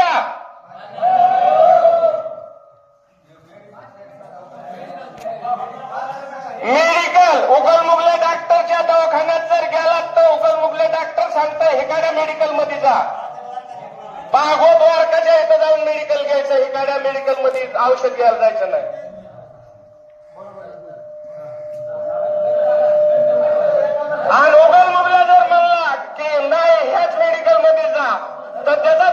का? मेडिकल उगलमुगले डॉक्टरच्या दवाखान्यात जर गेलात तर उगलमुगले डॉक्टर डॉक्टर हे हिकाड्या मेडिकलमध्ये जा. बागो द्वारकाच्या इथं जाऊन मेडिकल घ्यायचं हिकाड्या मेडिकलमध्ये औषध घ्यायला जायचं नाही. आणि उगलमुगला जर म्हणला की नाही ह्याच मेडिकलमध्ये जा तर त्याचा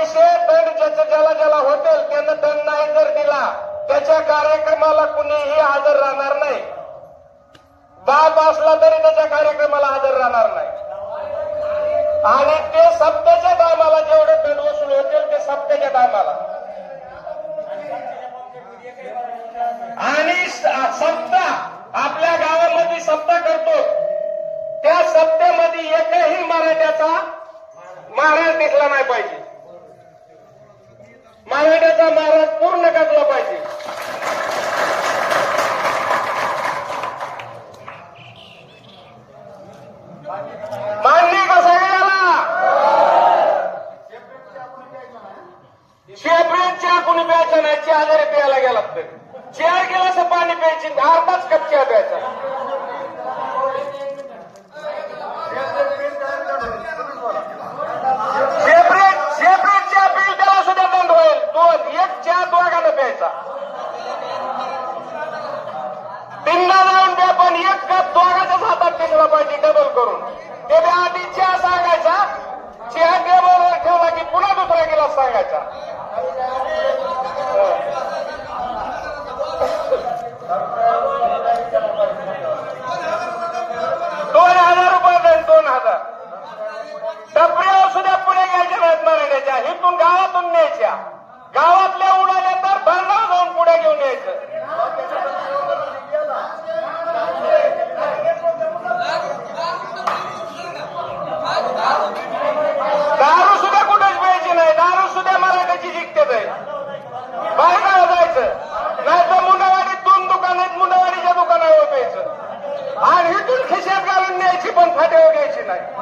पैसे दंड ज्याचं ज्याला ज्याला होतील त्यांना दंड नाही जर दिला त्याच्या कार्यक्रमाला कुणीही हजर राहणार नाही. बाप असला तरी त्याच्या कार्यक्रमाला हजर राहणार नाही. आणि ते सप्त्याच्या टायमाला जेवढे दंड वसूल होतील ते सप्त्याच्या टायमाला. आणि सप्ता आपल्या गावामध्ये सप्ता करतो. त्या सप्त्यामध्ये एकही मराठ्याचा महाराज दिसला नाही पाहिजे. मराठ्याचा महाराज पूर्ण कसला पाहिजे. मान्य का शेपरेट चहा कुणी प्यायचा नाही चहा जरी प्यायला गेला तर. चार गिलास पाणी प्यायची अर्धाच कप चहा प्यायचा. सांगायचा. दोन हजार रुपये जाईल दोन हजार. टपऱ्या सुद्धा पुढे घ्यायच्या नाहीत मराठ्याच्या इथून गावातून न्यायच्या. गावातल्या उडाल्या तर भरणाव जाऊन पुढे घेऊन यायचं. 家庭芸人なんや。